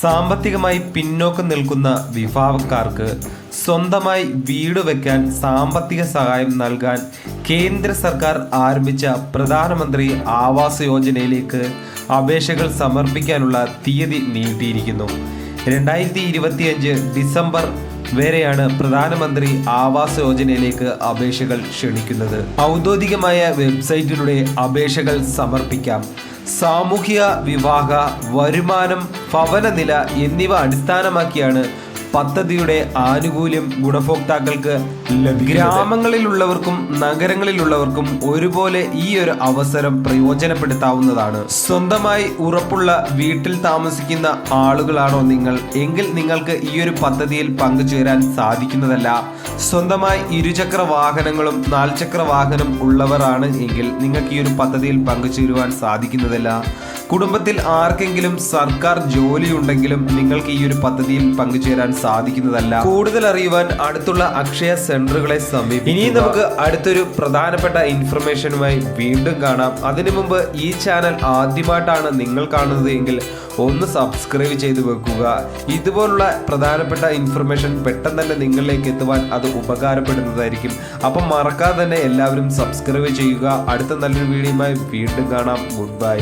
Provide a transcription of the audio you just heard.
സാമ്പത്തികമായി പിന്നോക്കം നിൽക്കുന്ന വിഭാഗക്കാർക്ക് സ്വന്തമായി വീട് വയ്ക്കാൻ സാമ്പത്തിക സഹായം നൽകാൻ കേന്ദ്ര സർക്കാർ ആരംഭിച്ച പ്രധാനമന്ത്രി ആവാസ് യോജനയിലേക്ക് അപേക്ഷകൾ സമർപ്പിക്കാനുള്ള തീയതി നീട്ടിയിരിക്കുന്നു. രണ്ടായിരത്തി ഇരുപത്തിയഞ്ച് ഡിസംബർ വരെയാണ് പ്രധാനമന്ത്രി ആവാസ് യോജനയിലേക്ക് അപേക്ഷകൾ ക്ഷണിക്കുന്നത്. ഔദ്യോഗികമായ വെബ്സൈറ്റിലൂടെ അപേക്ഷകൾ സമർപ്പിക്കാം. സാമൂഹിക വിവാഹ വരുമാനം ഭവനനില എന്നിവ അടിസ്ഥാനമാക്കിയാണ് പദ്ധതിയുടെ ആനുകൂല്യം ഗുണഭോക്താക്കൾക്ക് ഗ്രാമങ്ങളിലുള്ളവർക്കും നഗരങ്ങളിലുള്ളവർക്കും ഒരുപോലെ ഈ ഒരു അവസരം പ്രയോജനപ്പെടുത്താവുന്നതാണ്. സ്വന്തമായി ഉറപ്പുള്ള വീട്ടിൽ താമസിക്കുന്ന ആളുകളാണോ നിങ്ങൾ? എങ്കിൽ നിങ്ങൾക്ക് ഈ ഒരു പദ്ധതിയിൽ പങ്കുചേരാൻ സാധിക്കുന്നതല്ല. സ്വന്തമായി ഇരുചക്ര വാഹനങ്ങളും നാൽചക്ര വാഹനം ഉള്ളവരാണ് എങ്കിൽ നിങ്ങൾക്ക് ഈ ഒരു പദ്ധതിയിൽ പങ്കുചേരുവാൻ സാധിക്കുന്നതല്ല. കുടുംബത്തിൽ ആർക്കെങ്കിലും സർക്കാർ ജോലിയുണ്ടെങ്കിലും നിങ്ങൾക്ക് ഈ ഒരു പദ്ധതിയിൽ പങ്കുചേരാൻ സാധിക്കുന്നതല്ല. കൂടുതൽ അറിയുവാൻ അടുത്തുള്ള അക്ഷയ സെന്ററുകളെ സമീപിക്കും ഇനി നമുക്ക് അടുത്തൊരു പ്രധാനപ്പെട്ട ഇൻഫർമേഷനുമായി വീണ്ടും കാണാം. അതിനു മുമ്പ് ഈ ചാനൽ ആദ്യമായിട്ടാണ് നിങ്ങൾ കാണുന്നത് എങ്കിൽ ഒന്ന് സബ്സ്ക്രൈബ് ചെയ്ത് വെക്കുക. ഇതുപോലുള്ള പ്രധാനപ്പെട്ട ഇൻഫർമേഷൻ പെട്ടെന്ന് തന്നെ നിങ്ങളിലേക്ക് എത്തുവാൻ അത് ഉപകാരപ്പെടുന്നതായിരിക്കും. അപ്പം മറക്കാതെ തന്നെ എല്ലാവരും സബ്സ്ക്രൈബ് ചെയ്യുക. അടുത്ത നല്ലൊരു വീഡിയോയുമായി വീണ്ടും കാണാം. Good bye.